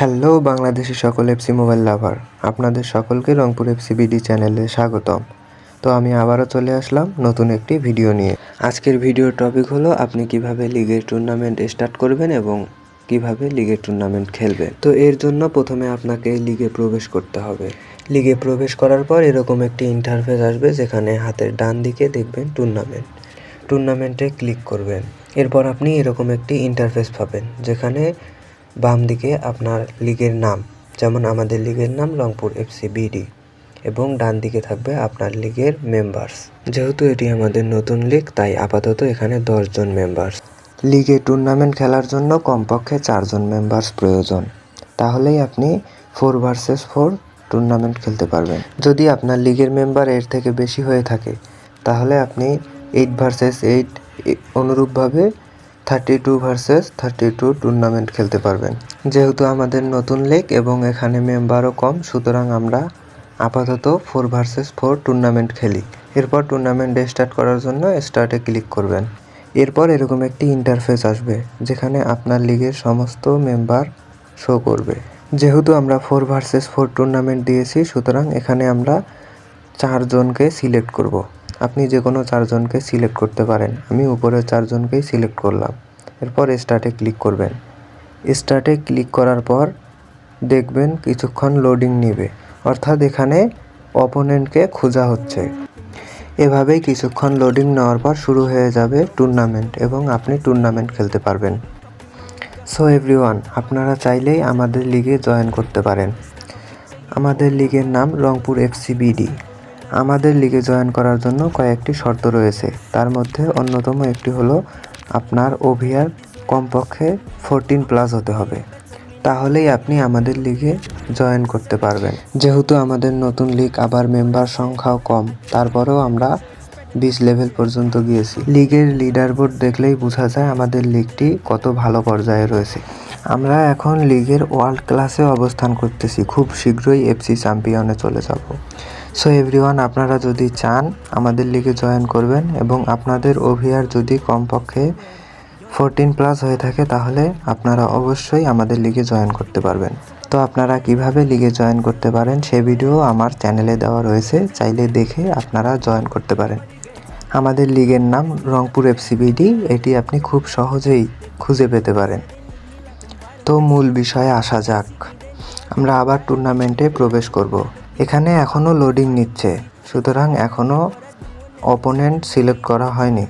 Hello, Bangladeshi সকল FC mobile লাভার আপনাদের সকলকে রংপুর এফসি বিডি চ্যানেলে স্বাগতম। তো আমি আবারও চলে আসলাম নতুন একটি ভিডিও নিয়ে। আজকের ভিডিওর টপিক হলো, আপনি কীভাবে লিগের টুর্নামেন্ট স্টার্ট করবেন এবং কীভাবে লিগের টুর্নামেন্ট খেলবেন। তো এর জন্য প্রথমে আপনাকে লিগে প্রবেশ করতে হবে। লিগে প্রবেশ করার পর এরকম একটি ইন্টারফেস আসবে যেখানে হাতের ডান দিকে দেখবেন টুর্নামেন্ট টুর্নামেন্টে ক্লিক করবেন। এরপর আপনি এরকম একটি ইন্টারফেস পাবেন, যেখানে বাম দিকে আপনার লিগের নাম, যেমন আমাদের লিগের নাম রংপুর এফসি বিডি এবং ডান দিকে থাকবে আপনার লিগের মেম্বার্স যেহেতু এটি আমাদের নতুন লিগ, তাই আপাতত এখানে দশজন মেম্বার্স লিগে টুর্নামেন্ট খেলার জন্য কমপক্ষে চারজন মেম্বার্স প্রয়োজন। তাহলেই আপনি ফোর ভার্সেস ফোর টুর্নামেন্ট খেলতে পারবেন। যদি আপনার লিগের মেম্বার এর থেকে বেশি হয়ে থাকে, তাহলে আপনি এইট ভার্সেস এইট অনুরূপভাবে thirty two versus thirty two tournament খেলতে পারবেন। যেহেতু আমাদের নতুন লেগ এবং এখানে মেম্বারও কম, সুতরাং আমরা আপাতত ফোর ভার্সেস ফোর টুর্নামেন্ট খেলি। এরপর টুর্নামেন্ট স্টার্ট করার জন্য স্টার্টে ক্লিক করবেন। এরপর এরকম একটি ইন্টারফেস আসবে, যেখানে আপনার লিগের সমস্ত মেম্বার শো করবে। যেহেতু আমরা ফোর ভার্সেস ফোর টুর্নামেন্ট দিয়েছি, সুতরাং এখানে আমরা চারজনকে সিলেক্ট করব। আপনি যে কোনো চারজনকে সিলেক্ট করতে পারেন। আমি উপরের চারজনকেই সিলেক্ট করলাম। এরপর স্টার্টে ক্লিক করবেন। স্টার্টে ক্লিক করার পর দেখবেন কিছুক্ষণ লোডিং নেবে। অর্থাৎ এখানে অপোনেন্টকে খোঁজা হচ্ছে। এভাবেই কিছুক্ষণ লোডিং নেওয়ার পর শুরু হয়ে যাবে টুর্নামেন্ট এবং আপনি টুর্নামেন্ট খেলতে পারবেন। সো এভরিওয়ান আপনারা চাইলেই আমাদের লিগে জয়েন করতে পারেন। আমাদের লিগের নাম রংপুর এফসিবিডি আমাদের লিগে জয়েন করার জন্য কয়েকটি শর্ত রয়েছে। তার মধ্যে অন্যতম একটি হলো আপনার ওভিআর কমপক্ষে ফোরটিন প্লাস হতে হবে। তাহলেই আপনি আমাদের লিগে জয়েন করতে পারবেন। যেহেতু আমাদের নতুন লিগ আবার মেম্বার সংখ্যাও কম, তারপরেও আমরা বিশ লেভেল পর্যন্ত গিয়েছি। লিগের লিডার বোর্ড দেখলেই বোঝা যায় আমাদের লিগটি কত ভালো পর্যায়ে রয়েছে। আমরা এখন লিগের ওয়ার্ল্ড ক্লাসে অবস্থান করতেছি। খুব শীঘ্রই এফসি চ্যাম্পিয়নে চলে যাব। সো এভরিওয়ান আপনারা যদি চান, আমাদের লিগে জয়েন করবেন এবং আপনাদের ওভিআর যদি কমপক্ষে ফোরটিন প্লাস হয়ে থাকে, তাহলে আপনারা অবশ্যই আমাদের লিগে জয়েন করতে পারবেন। তো আপনারা কীভাবে লিগে জয়েন করতে পারেন, সে ভিডিও আমার চ্যানেলে দেওয়া রয়েছে। চাইলে দেখে আপনারা জয়েন করতে পারেন। আমাদের লিগের নাম রংপুর এফসিবিডি এটি আপনি খুব সহজেই খুঁজে পেতে পারেন। তো মূল বিষয়ে আসা যাক। আমরা আবার টুর্নামেন্টে প্রবেশ করব। এখানে এখনও লোডিং নিচ্ছে, সুতরাং এখনও অপোনেন্ট সিলেক্ট করা হয়নি।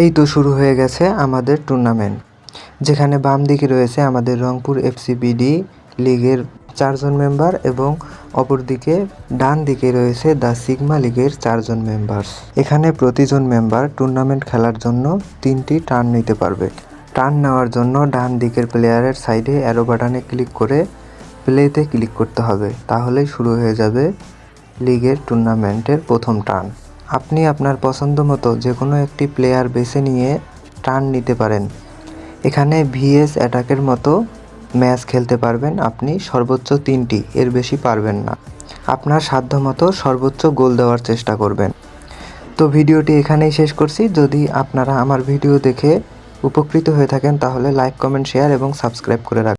এই তো শুরু হয়ে গেছে আমাদের টুর্নামেন্ট যেখানে বাম দিকে রয়েছে আমাদের রংপুর এফসিবিডি লিগের চারজন মেম্বার এবং অপরদিকে ডান দিকে রয়েছে দ্য সিগমা লিগের চারজন মেম্বার্স এখানে প্রতিজন মেম্বার টুর্নামেন্ট খেলার জন্য তিনটি টার্ন নিতে পারবে। টার্ন নেওয়ার জন্য ডান দিকের প্লেয়ারের সাইডে অ্যারো বাটনে ক্লিক করে প্লেতে ক্লিক করতে হবে। তাহলেই শুরু হয়ে যাবে লিগের টুর্নামেন্টের প্রথম টার্ন আপনি আপনার পছন্দ মতো যে কোনো একটি প্লেয়ার বেছে নিয়ে টার্ন নিতে পারেন। এখানে ভিএস অ্যাটাকের মতো ম্যাচ খেলতে পারবেন আপনি সর্বোচ্চ তিনটি, এর বেশি পারবেন না। আপনার সাধ্য মতো সর্বোচ্চ গোল দেওয়ার চেষ্টা করবেন। তো ভিডিওটি এখানেই শেষ করছি। যদি আপনারা আমার ভিডিও দেখে উপকৃত হয়ে থাকেন, তাহলে লাইক কমেন্ট শেয়ার এবং সাবস্ক্রাইব করে রাখবেন